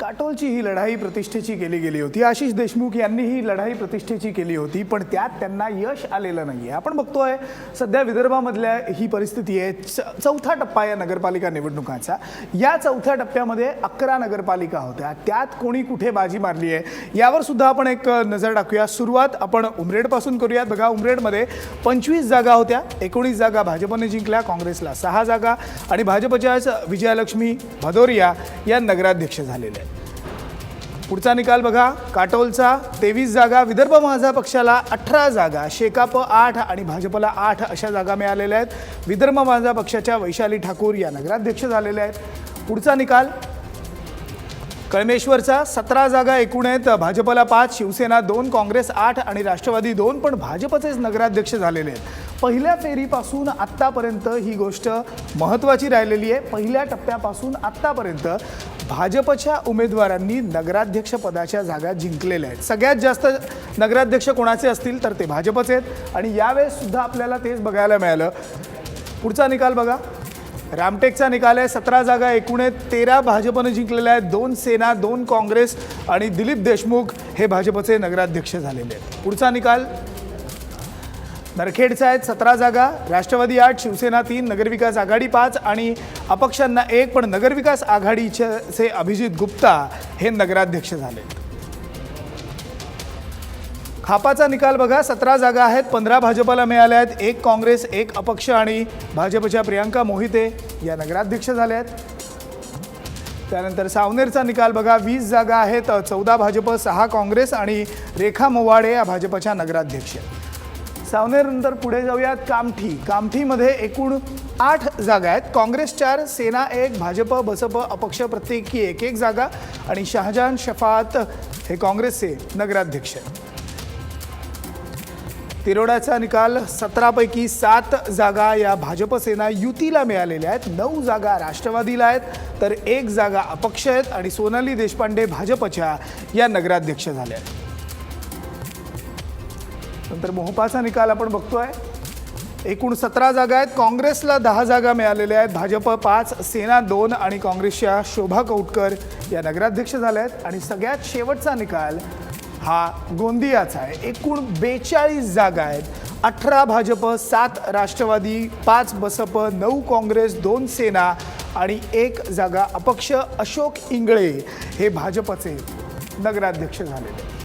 काटोलची ही लढाई प्रतिष्ठेची केली गेली होती. आशिष देशमुख यांनी ही लढाई प्रतिष्ठेची केली होती पण त्यात त्यांना यश आलेलं नाही आहे आपण बघतोय सध्या विदर्भामधल्या ही परिस्थिती आहे. च- चौथा टप्पा या नगरपालिका निवडणुकांचा. या चौथ्या टप्प्यामध्ये अकरा नगरपालिका होत्या. त्यात कोणी कुठे बाजी मारली आहे यावर सुद्धा आपण एक नजर टाकूया. सुरुवात आपण उमरेडपासून करूयात. बघा उमरेडमध्ये पंचवीस जागा होत्या. एकोणीस जागा भाजपने जिंकल्या काँग्रेसला सहा जागा आणि भाजपच्याच विजयालक्ष्मी भदोरिया या नगराध्यक्ष झालेल्या आहेत. पुढचा निकाल बघा. काटोलचा तेवीस जागा विदर्भ माझा पक्षाला अठरा जागा. शेकाप आठ आणि भाजपला आठ अशा जागा मिळालेल्या आहेत. विदर्भ माझा पक्षाच्या वैशाली ठाकूर या नगराध्यक्ष झालेल्या आहेत. पुढचा निकाल. कळमेश्वरचा सतरा जागा एकूण आहेत. भाजपला पाच शिवसेना दोन काँग्रेस आठ आणि राष्ट्रवादी दोन पण भाजपचेच नगराध्यक्ष झालेले आहेत. पहिल्या फेरीपासून आत्तापर्यंत ही गोष्ट महत्त्वाची राहिलेली आहे. पहिल्या टप्प्यापासून आत्तापर्यंत भाजपच्या उमेदवारांनी नगराध्यक्ष पदाच्या जागा जिंकलेल्या आहेत. सगळ्यात जास्त नगराध्यक्ष कोणाचे असतील तर ते भाजपचे आहेत. आणि यावेळेससुद्धा आपल्याला तेच बघायला मिळालं. पुढचा निकाल बघा. रामटेकचा निकाल आहे. सतरा जागा एकूण आहेत तेरा भाजपनं जिंकलेल्या आहेत. दोन सेना दोन काँग्रेस आणि दिलीप देशमुख हे भाजपचे नगराध्यक्ष झालेले आहेत. पुढचा निकाल. नरखेडचा आहेत. सतरा जागा. राष्ट्रवादी आठ शिवसेना तीन नगरविकास आघाडी पाच आणि अपक्षांना एक. पण नगरविकास आघाडीचे अभिजित गुप्ता हे नगराध्यक्ष झाले. खापाचा निकाल बघा. सतरा जागा आहेत. पंधरा भाजपला मिळाल्या आहेत. एक काँग्रेस एक अपक्ष आणि भाजपच्या प्रियांका मोहिते या नगराध्यक्ष झाल्या आहेत. त्यानंतर सावनेरचा निकाल बघा. वीस जागा आहेत. चौदा भाजप सहा काँग्रेस आणि रेखा मोवाडे या भाजपच्या नगराध्यक्ष. सावनेरनंतर पुढे जाऊयात. कामठी. कामठीमध्ये एकूण आठ जागा आहेत. काँग्रेस चार सेना एक भाजप बसप अपक्ष प्रत्येकी एक एक जागा आणि शहाजहान शफात हे काँग्रेसचे नगराध्यक्ष आहेत. तिरोड्याचा निकाल सतरापैकी सात जागा या भाजप सेना युतीला मिळालेल्या आहेत. नऊ जागा राष्ट्रवादीला आहेत तर एक जागा अपक्ष आहेत आणि सोनाली देशपांडे भाजपच्या या नगराध्यक्ष झाल्या आहेत. नंतर मोहपाचा निकाल आपण बघतोय. एकूण सतरा जागा आहेत. काँग्रेसला दहा जागा मिळालेल्या आहेत. भाजप पाच सेना दोन आणि काँग्रेसच्या शोभा कौटकर या नगराध्यक्ष झाल्या आहेत. आणि सगळ्यात शेवटचा निकाल हा गोंदियाचा आहे. एकूण बेचाळीस जागा आहेत. अठरा भाजप सात राष्ट्रवादी पाच बसप नऊ काँग्रेस दोन सेना आणि एक जागा अपक्ष अशोक इंगळे हे भाजपचे नगराध्यक्ष झालेले